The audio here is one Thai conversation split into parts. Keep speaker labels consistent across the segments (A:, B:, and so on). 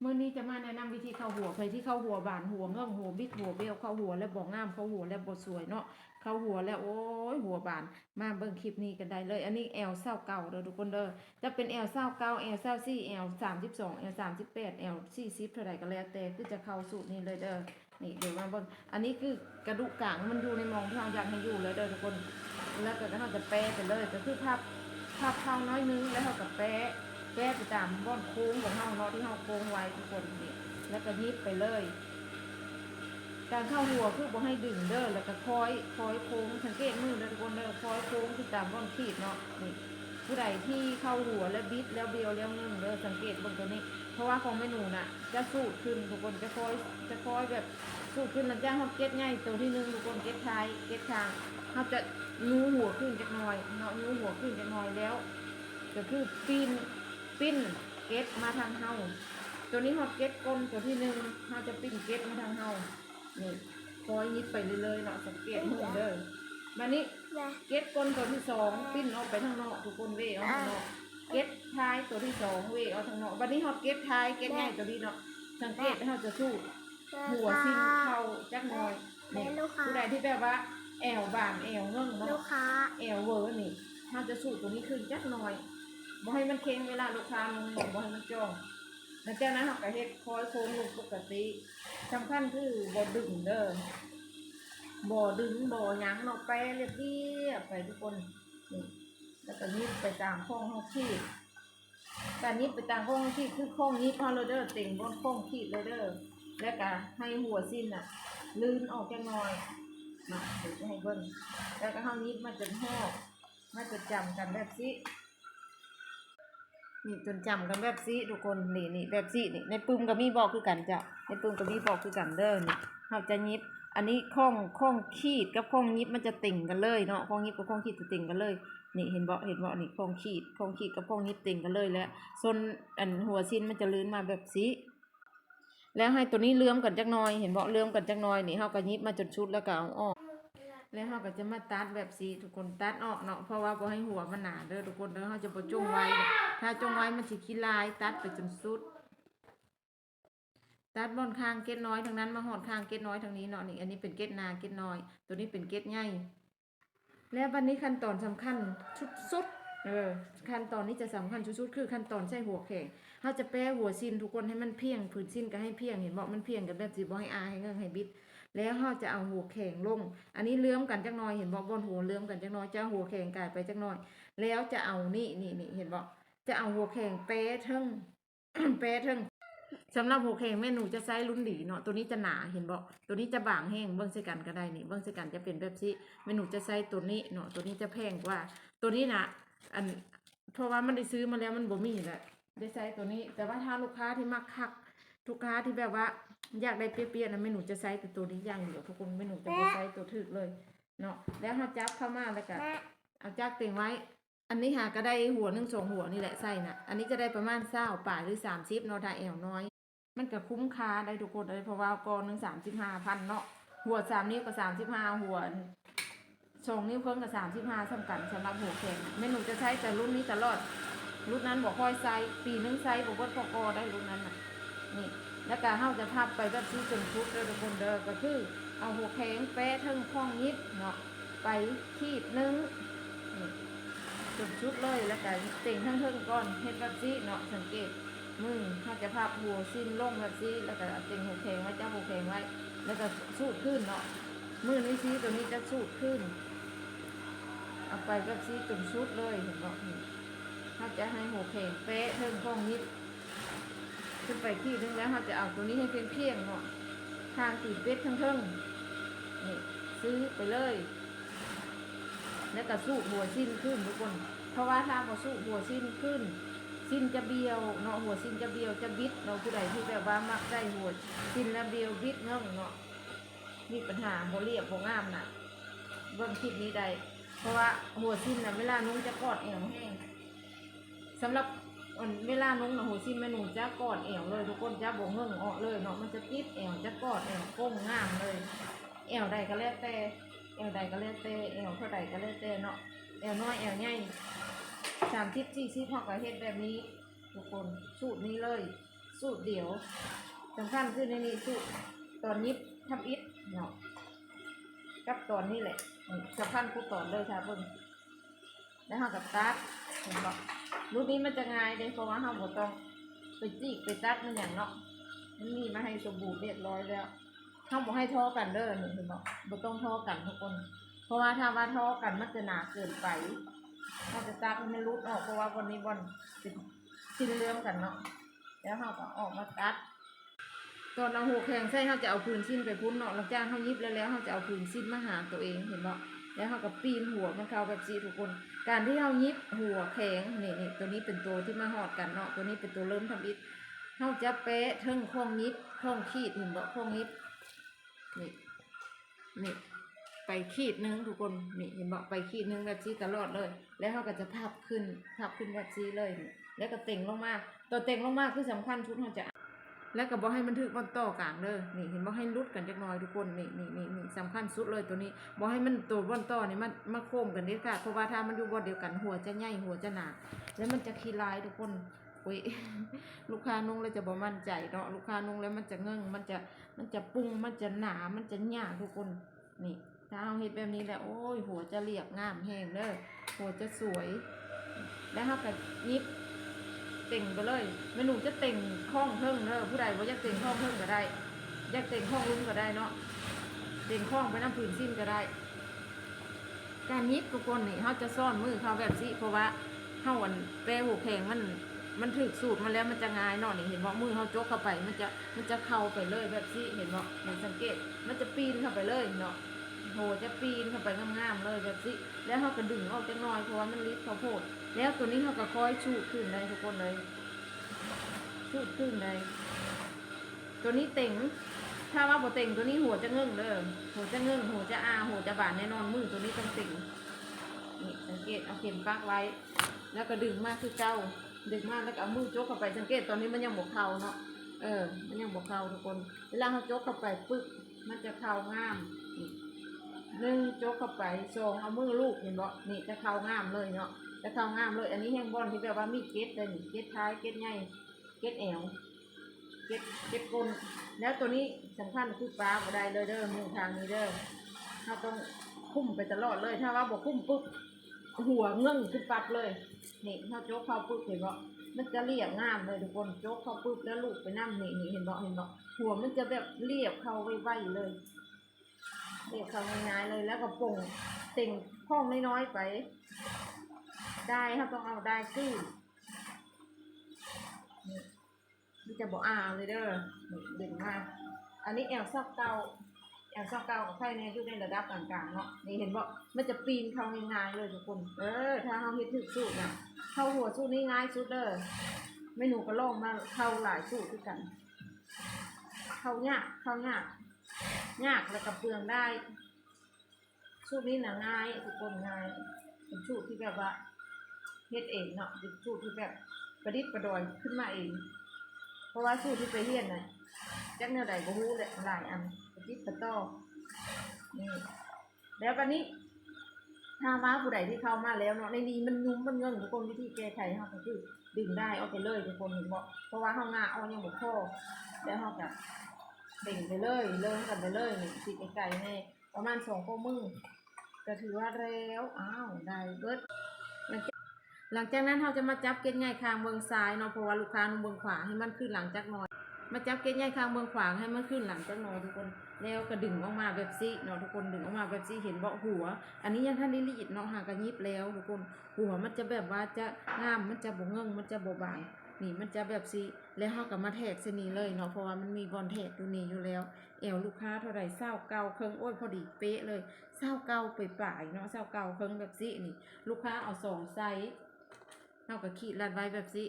A: เมื่อนี้จะมาแนะนำวิธีเข้าหัวใครที่เข้าหัวบานหัวเงื่องหัวบิ๊กหัวเบลเข้าหัวแล้วบอกงามเข้าหัวแล้วบทสวยเนาะเข้าหัวแล้วโอ้ยหัวบานมาเบิ่งคลิปนี้กันได้เลย อันนี้แอลเศร้าเก่าเด้อทุกคนเด้อจะเป็นแอลเศร้าเก่าแอลเศร้าซี่แอลสามสิบสองแอลสามสิบแปดแอลสี่สิบเท่าไรก็แล้วแต่คือจะเข้าสูตรนี้เลยเด้อนี่เดี๋ยวมาเบิ่งอันนี้คือกระดูกกลางมันอยู่ในมองที่เราอยากให้อยู่เลยเด้อทุกคนแล้วก็เราจะแปะไปเลยก็คือพับพับเข้าน้อยนึงแล้วเราก็แปะ แก้ไปตามบ้อนโค้งของเฮาเนาะที่เฮาโค้งไว้ทุกคนนี่แล้วก็ยิบไปเลย การเข้าหัวคือบ่ให้ดึงเด้อแล้วก็คอยคอยโค้งสังเกตมือเด้อทุกคนเด้อคอยโค้งคือตามบ้อนขีดเนาะนี่ผู้ใดที่เข้าหัวแล้วบิดแล้วเบียวแล้วงึ่งเด้อสังเกตบนตัวนี้ เพราะว่าของเมนูน่ะ จะสูดขึ้นทุกคนจะคอยจะคอยแบบสูดขึ้นแล้วจ้างเขาเก็ตง่ายตัวที่หนึ่งทุกคนเก็ตท้ายเก็ตทางเขาจะงูหัวขึ้นจักหน่อยเนาะงูหัวขึ้นจักหน่อยแล้ว ก็คือปีน ปิ้นเก็ตมาทางเฮาตัวนี้ฮอตเก็ตก้นตัวที่หนึ่งเฮาจะปิ้นเก็ตมาทางเฮานี่คอยยิบไปเรื่อยๆเนาะสังเกตมือเด้อมานี้
B: นะ
A: เก็ตก้นตัวที่สองปิ้นออกไปทางนอกทุกคนเวยเอาทางนอกเก็ตท้ายตัวที่สองเวยเอาทางนอกวันนี้ฮอตเก็ตท้ายเก็ตง่ายตัวนี้เนาะสังเกตเฮาจะสู้หัวซิ้นเข้าจักหน่อย
B: แม่
A: นี่
B: ลูกค้า
A: ผู้ใดที่แบบว่าแอวบานแอวเงื่ง
B: ลู
A: เนาะ
B: กค้า
A: แอลเวอร์นี่ถ้าจะสูตรตัวนี้คือจักหน่อย บ่ให้มันเค็งเวลาลูกค้าลงบ่ให้มันจ้องแล้วจากนั้นเราก็เฮ็ดคอยโค้งลงปกติสำคัญคือบ่ดึงเด้อบ่ดึงบ่ยังเนาะไปเรียบเรียบไปทุกคนนี่แล้วก็นิบไปตามข้องเฮาขีดการนิบไปตามข้องเฮาขีดคือข้องนิบเฮาเลยเด้อเต็งบนข้องขีดเลยเด้อแล้วก็ให้หัวสิ้นน่ะลื่นออกจักหน่อยมาเดี๋ยวจะให้เบิ่งแล้วก็เฮานี้มาจนหอกมาจนจำกันแบบสิ นี่จนจำกันแบบสิทุกคนนี่นี่แบบสินี่ในปึมก็มีบอกคือกันจ้ะในปึมก็มีบอกคือกันเด้อนี่เฮาจะยิบอันนี้ข้องข้องขีดกับข้องยิบมันจะติ่งกันเลยเนาะข้องยิบกับข้องขีดจะติ่งกันเลย นี่เห็นบ่เห็นบ่นี่ข้องขีดข้องขีดกับข้องยิบติ่งกันเลยแล้วส่วนอันหัวชิ้นมันจะลื่นมาแบบสิแล้วให้ตัวนี้เลื่อมกันจักหน่อย เห็นบ่เลื่อมกันจักหน่อยนี่เฮาก็ยิบมาจนชุดแล้วก็เอาออก แล้วเราก็จะมาตัดแบบสีทุกคนตัดออกเนาะเพราะว่าบ่ให้หัวมันหนาเด้อทุกคนเด้อเราจะบ่จงไว้ ถ้าจงไว้มันสิขี้ลาย ตัดไปจนสุด ตัดบนข้างเกล็ดน้อยทางนั้นมาหอดข้างเกล็ดน้อยทางนี้เนาะนี่อันนี้เป็นเกล็ดนาเกล็ดน้อย ตัวนี้เป็นเกล็ดใหญ่แล้ววันนี้ขั้นตอนสำคัญชุดสุดเออขั้นตอนนี้จะสำคัญสุดๆคือขั้นตอนใช้หัวแข็งเราจะแป้หัวซินทุกคนให้มันเพียงผืนซินก็ให้เพียงเห็นบอกมันเพียงกันแบบสิบ่ให้อาให้เงิงให้บิด แล้วเราจะเอาหัวแข็งลง อันนี้เลื่อมกันจักน่อย เห็นบอกบนหัวเลื่อมกันจักน่อยจะหัวแข็งกลายไปจักน่อย แล้วจะเอานี่นี่นี่เห็นบอกจะเอาหัวแข็งเป๊ะเทิงเป๊ะเทิงสำหรับหัวแข็งแม่หนูจะใช้รุ่นดีเนาะตัวนี้จะหนาเห็นบอกตัวนี้จะบางแห้งเบิ้องใส่กันก็ได้นี่เบิ้องใส่กันจะเป็นแบบนี้แม่หนูจะใช้ตัวนี้เนาะตัวนี้จะแพงกว่า ตัวนี้นะอันเพราะว่ามันได้ซื้อมาแล้วมันบ่มีแหละได้ใช้ตัวนี้ แต่ว่าถ้าลูกค้าที่มักคักลูกค้าที่แบบว่า อยากได้เปรี้ยวๆนะแม่หนูจะใช้แต่ตัวนี้อย่างเดียวทุกคนแม่หนูจะไม่ใช้ตัวถึกเลยเนาะแล้วถ้าจับเข้ามาแล้วก็
B: แม่
A: เอาจักเต็งไว้ อันนี้หาก็ได้หัวหนึ่งสองหัวนี่แหละใส่น่ะอันนี้จะได้ประมาณเศร้าป่าหรือสามสิบเนาะถ้าแอวน้อย มันก็คุ้มค่าได้ทุกคนเลยเพราะว่ากองหนึ่งสามสิบห้าพันเนาะหัวสามนิ้วก็สามสิบห้าหัวสองนิ้วเพิ่มกับสามสิบห้าสำคัญสำหรับหัวแข็งแม่หนูจะใช้แต่รุ่นนี้ตลอดรุ่นนั้นบอกค่อยไซส์ปีนึงไซส์บอกว่าพอกอได้รุ่นนั้นน่ะนี่ แล้วก็เฮาจะพับไปแบบที่จนชุดเด้อทุกคนเด้อก็คือ เอาหัวแข็งแปะเทิงข้องยิบเนาะไปขีดนึงจนชุดเลยแล้วก็เต่งทั้งเทิงก่อนเฮ็ดแบบนี้เนาะสังเกตมือเฮาจะพับหัวสิ้นลงแบบนี้แล้วก็เอาเต่งหัวแข็งไว้เจ้าหัวแข็งไว้แล้วก็สูดขึ้นเนาะมือนี้ซีตัวนี้จะสูดขึ้น เอาไปแบบนี้จนชุดเลยเห็นบ่ถ้าจะให้หัวแข็งเป๊ะเทิงข้องยิบ ขึ้นไปที่นึงแล้วเราจะเอาตัวนี้ให้เพียงเพียงเนาะทางตีเป็ดทั้งเทิงนี่ซื้อไปเลย แล้วก็สู้หัวสิ้นขึ้นทุกคน เพราะว่าถ้าพอสู้หัวสิ้นขึ้นสิ้นจะเบียวเนาะหัวสิ้นจะเบียวจะบิดเนาผู้ใดที่แบบว่ามักได้หัวสิ้นแล้วเบียวบิดเงาเนาะมีปัญหาโมเรียบโมงามน่ะเบิ่งคลิปนี้ได้เพราะว่าหัวสิ้นน่ะเวลานุ้งจะกอดเอวแห้งสำหรับ อันเวลานุ่งนะโหซิแม่หนูจะกอดแอวเลย ทุกคนจะบ่เงื่งออกเลยเนาะมันจะติดแอวจะกอดแอวโก้งงามเลย แอวใดก็แล้วแต่แอวใดก็แล้วแต่แอวเท่าใดก็แล้วแต่เนาะแอวน้อยแอวใหญ่สามทิศสี่ทิศพอกระเฮ็ดแบบนี้ ทุกคนสูตรนี้เลย สูตรเดียวสำคัญคือในนี้สูตรตอนยิบทำอิฐเนาะกับตอนนี้แหละสำคัญกูตอนเลยค่ะเพิ่นแล้วเรากับตัดเห็นบอก รูปนี้มันจะง่ายเลยเพราะว่าเราบ่ต้องไปจีกไปตัดมันอย่างเนาะมันมีมาให้สมบูรณ์เรียบร้อยแล้วเราบ่ให้ท้อกันเด้อนี่เห็นบอกบ่ต้องท้อกันทุกคน เพราะว่าถ้าว่าท้อกันมันจะหนาเกินไปเราจะตัดให้มันรุดออกเพราะว่าวันนี้วันเป็นสิ้นเรื่องกันเนาะแล้วเราก็ออกมาตัดตอนเอาหัวแข็งใส่เขาจะเอาพื้นสิ้นไปพุ้นเนาะหลังจากเขายิบแล้วแล้วเขาจะเอาพื้นสิ้นมาหาตัวเองเห็นเนาะ แล้วเขาก็ปีนหัวมันเข้าแบบสีทุกคน การที่เขายิบหัวแข็งนี่นี่ตัวนี้เป็นตัวที่มาหอดกันเนาะตัวนี้เป็นตัวเริ่มทำอิฐเขาจะเป๊ะเทิงข้องยิบข้องขีดเห็นบ่ข้องยิบนี่นี่ไปขีดนึงทุกคนนี่เห็นบ่ไปขีดนึงแบบสีตลอดเลย แล้วเขาก็จะพับขึ้นพับขึ้นแบบสีเลย แล้วก็เต่งลงมาตัวเต่งลงมาคือสำคัญชุดเขาจะ แล้วก็บอกให้มันถึกบนต่อกลางเด้อนี่เห็นบอกให้รุดกันจักหน่อยทุกคนนี่นี่นี่นี่สำคัญสุดเลยตัวนี้บอกให้มันตัวบนต่อนี่มันมาโค้มกันเด็ดขาดเพราะว่าถ้ามันอยู่บนเดียวกันหัวจะใหญ่หัวจะหนาแล้วมันจะขี้ลายทุกคนอุ้ยลูกค้านุ่งแล้วจะบ่มั่นใจเนาะลูกค้านุ่งแล้วมันจะเงิ่งมันจะมันจะปุ้งมันจะหนามันจะหยาทุกคนนี่ถ้าเอาเห็ดแบบนี้แล้วโอ้ยหัวจะเรียบงามแห้งเด้อหัวจะสวย แล้วเขาก็ยิบ เต่งไปเลยเมนูจะเต่งข้องเพิ่งเด้อผู้ใดว่าอยากเต่งข้องเพิ่งก็ได้ อยากเต่งข้องลุ้มก็ได้เนาะเต่งข้องไปน้ำผืนสิ้นก็ได้ การยิบทุกคนนี่เขาจะซ่อนมือเขาแบบสิเพราะว่าเขาอันแปรหูแข็งมันมันถึกสูตรมาแล้วมันจะง่ายเนาะนี่เห็นว่ามือเขาจกเข้าไป มันจะมันจะเข้าไปเลยแบบสิเห็นบ่าเห็นสังเกตมันจะปีนเข้าไปเลยเนาะโหจะปีนเข้าไปงามๆเลยแบบสิแล้วเขาก็ดึงออกจังน้อยเพราะว่ามันลิดเขาโพด แล้วตัวนี้เขาก็ค่อยชูขึ้นเลยทุกคนเลยชูขึ้นเลยตัวนี้เต่งถ้าว่าบ่เต่งตัวนี้หัวจะเงื่งเด้อหัวจะเงื่งหัวจะอาหัวจะบานแน่นอนมือตัวนี้ต้องเต่งนี่สังเกตเอาเข็มปักไว้ แล้วก็ดึงมากคือเก้าดึงมากแล้วก็เอามือจกเข้าไปสังเกตตอนนี้มันยังบกเข่าเนาะเออ มันยังบกเข่าทุกคน เวลาเขาจกเข้าไปปึ๊บมันจะเข่างามหนึ่งจกเข้าไปสองเอามือลูกเห็นบ่นี่จะเข่างามเลยเนาะ จะเข้างามเลย อันนี้แห้งบอลที่แบบว่ามีเกล็ดเลยเกล็ดท้ายเกล็ดใหญ่เกล็ดแอวเกล็ดเกล็ดก้นแล้วตัวนี้สำคัญคือปลาบ่ได้เลยเด้อมือทางนี้เด้อถ้าต้องคุ้มไปตลอดเลยถ้าว่าบ่คุ้มปุ๊บหัวเงื่งขึ้นปับเลยนี่ถ้าโจ๊กเข้าปุ๊บเห็นบ่มันจะเรียบงามเลยทุกคนโจ๊กเข้าปุ๊บแล้วลูกไปนั่งนี่นี่เห็นบ่เห็นบ่หัวมันจะแบบเรียบเข้าไวๆเลยเรียบเข้าง่ายๆเลยแล้วก็ป่งเต่งข้องน้อยๆไป ได้ครับต้องเอาได้ขึ้นนี่จะบอกอ่าเลยเด้อเด่นมากอันนี้แอลซอกเกาแอลซอกเกากับไข่เนี่ยอยู่ในระดับกลางๆเนาะนี่เห็นบอกมันจะปีนเข้าง่ายๆเลยทุกคน เออ ถ้าเขาเฮ็ดถึกสูตรนะเข้าหัวสูตรนี้ง่ายสุดเด้อไม่หนูก็ลองมาเข้าหลายสูตรด้วยกัน เข้ายากเข้ายากยากแล้วก็เปลืองได้สูตรนี้นะง่ายทุกคนง่ายเป็นสูตรที่แบบว่า เฮ็ดเองเนาะเป็นสูตรที่แบบประดิษฐ์ประดอยขึ้นมาเอง เพราะว่าสูตรที่ไปเรียนน่ะจักแนวใดก็รู้แหละหลายอันประดิษฐ์ประต่อนี่แล้วกันนี้ ถ้าว่าผู้ใดที่เข้ามาแล้วเนาะในนี้มันยุ่มมันเงิงทุกคนวิธีแก้ไขเฮาก็คือดึงได้เอาไปเลยทุกคนเห็นบ่เพราะว่าเฮางาเอายังบ่พอแล้วเฮาก็เบ่งไปเลยเริ่มกันไปเลยนี่สิไกลๆแน่ประมาณ2ข้อมือก็ถือว่าแล้วอ้าวได้เบิด หลังจากนั้นเราจะมาจับเก็ดใหญ่คางเบืองซ้ายเนาะเพราะว่าลูกค้านุ่งเบืองขวาให้มันขึ้นหลังจากน้อยมาจับเก็ดใหญ่คางเบืองขวาให้มันขึ้นหลังจากน้อยทุกคนแล้วก็ดึงออกมาแบบซี่เนาะทุกคนดึงออกมาแบบซี่เห็นเบาหัว อันนี้ยังท่านได้รีดเนาะหากระยิบแล้ว ทุกคนหัวมันจะแบบว่าจะงามมันจะบ่เงิงมันจะบ่บางนี่มันจะแบบซี่แล้วเราก็มาแทกเสนีเลยเนาะเพราะว่ามันมีบอลแทกตัวนี้อยู่แล้วเอวลูกค้าเท่าไรเศร้าเก่าเครื่องอ้ยพอดีเป๊ะเลยเศร้าเก่าไปปลายเนาะเศร้าเก่าเครื่องแบบสินี่ ลูกค้าเอาสองไซส์ เอากับขีดรัดไว้แบบสิ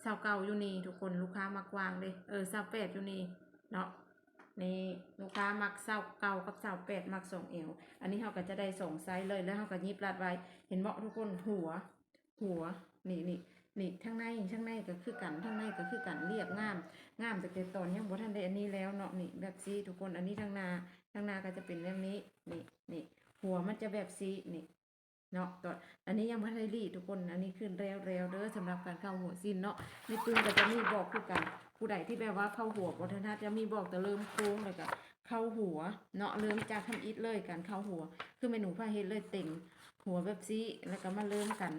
A: เศร้าเก่าอยู่นี่ทุกคนลูกค้ามากวางเลยเออเศร้าแปดอยู่นี่เนาะนี่ลูกค้ามักเศร้าเก่ากับเศร้าแปดมักสองเอวอันนี้เขาก็จะได้สองไซส์เลยแล้วเขาก็ยิบรัดไว้ เห็นบอกทุกคนหัว หัวนี่นี่นี่ทั้งในทั้งในก็คือกันทั้งในก็คือกันเรียบงามงามแต่เกตอนยังบ่ทันได้อันนี้แล้วเนาะนี่แบบซีทุกคนอันนี้ทางนาทางนาก็จะเป็นแบบนี้นี่นี่หัวมันจะแบบซีนี่ เนาะตอนอันนี้ยังไม่ได้รีทุกคนอันนี้ขึ้นแล้วแล้วเด้อสำหรับการเข้าหัวซินเนาะในปืนก็จะมีบอกคือกัน ผู้ใดที่แบบว่าเข้าหัวบทันทัดจะมีบอกแต่เริ่มโค้งเลยก็เข้าหัวเนาะเริ่มจากทำอิฐเลยกันเข้าหัว คือเมนูผ้าเฮ็ดเลยเต็งหัวแบบซี่แล้วก็มาเริ่มกัน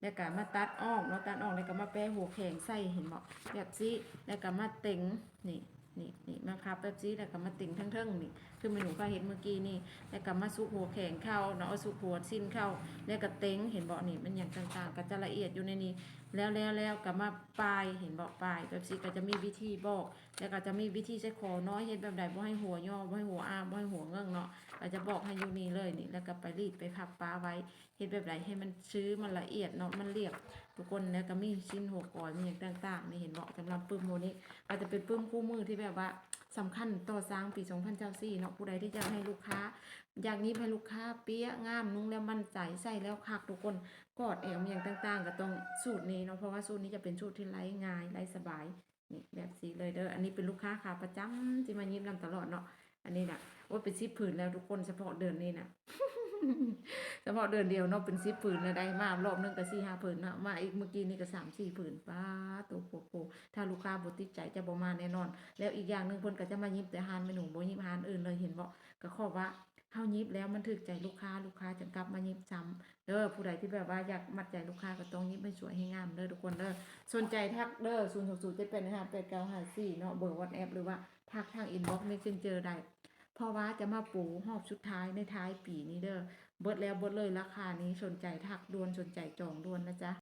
A: แล้วก็มาตัดออกเนาะตัดออกแล้วก็มาแปะหัวแข็งใส่เห็นบ่แบบซี่แล้วก็มาเต็งนี่ นี่นี่มาพับแบบซี่แล้วก็มาติ่งทั้งเทิงนี่คือเมนูก็เห็นเมื่อกี้นี่แล้วก็มาซุกหัวแข็งเข้าเนาะสุกหัวสิ้นเข้าแล้วก็เต็งเห็นบ่นี่มันอย่างต่างๆ ก็จะละเอียดอยู่ในนี้แล้วแล้วแล้วก็มาปลายเห็นบอกปลายแบบสิก็จะมีวิธีบอก แล้วก็จะมีวิธีใช้คอน้อยเฮ็ดแบบใดบ่ให้หัวย่อบ่ให้หัวอ้าบ่ให้หัวเงื่องเนาะก็จะบอกให้อยู่นี่เลยนี่ แล้วก็ไปรีดไปพับปลาไว้เฮ็ดแบบใดให้มันชื้อมันละเอียดเนาะมันเรียบทุกคนแล้วก็มีชิ้นหัวกอยมีอย่างต่างๆนี่เห็นบอกสำหรับปึ้มโมนี้ก็จะเป็นปึ้มคู่มือที่แบบว่า สำคัญต่อสร้างปี2024เนาะผู้ใดที่จะให้ลูกค้า อยากนี้ให้ลูกค้าเปี้ยงามนุ่งแล้วมั่นใจใส่แล้วคักทุกคนกอดแอวอย่างต่าง ๆ ก็ต้องสูตรนี้เนาะเพราะว่าสูตรนี้จะเป็นสูตรที่ไร้ง่ายไร้สบายนี่แบบสีเลยเด้ออันนี้เป็นลูกค้าขาประจำที่มายิ้มนำตลอดเนาะอันนี้น่ะว่าเป็นชิปผืนแล้วทุกคนเฉพาะเดือนนี้น่ะ เฉพาะเดือนเดียวเนาะเป็นซิปผืนแล้วได้มารอบนึงก็สี่ห้าผืนเนาะมาอีกเมื่อกี้นี่ก็สามสี่ผืนป้าตัวโปโปถ้าลูกค้าบติดใจจะบ่มาแน่นอน แล้วอีกอย่างหนึ่งเพิ่นก็จะมายิบแต่หานเมนูบ่ยิบหานอื่นเลยเห็นบ่ก็ขอว่าเฮายิบแล้วมันถึกใจลูกค้าลูกค้าจะกลับมายิบซ้ำเด้อผู้ใดที่แบบว่าอยากมัดใจลูกค้าก็ต้องยิบให้สวยให้งามเด้อทุกคนเด้อสนใจทักเด้อ0 6 0 7 8 5 8 9 5 4เป็นาะเบอร์วอทแอปหรือว่าทักทางอินบ็อกซ์ไม่ซึ่งเจอได้ เพราะว่าจะมาปูหอบสุดท้ายในท้ายปีนี้เด้อเบิดแล้วเบิดเลยราคานี้สนใจทักด่วนสนใจจองด่วนนะจ๊ะ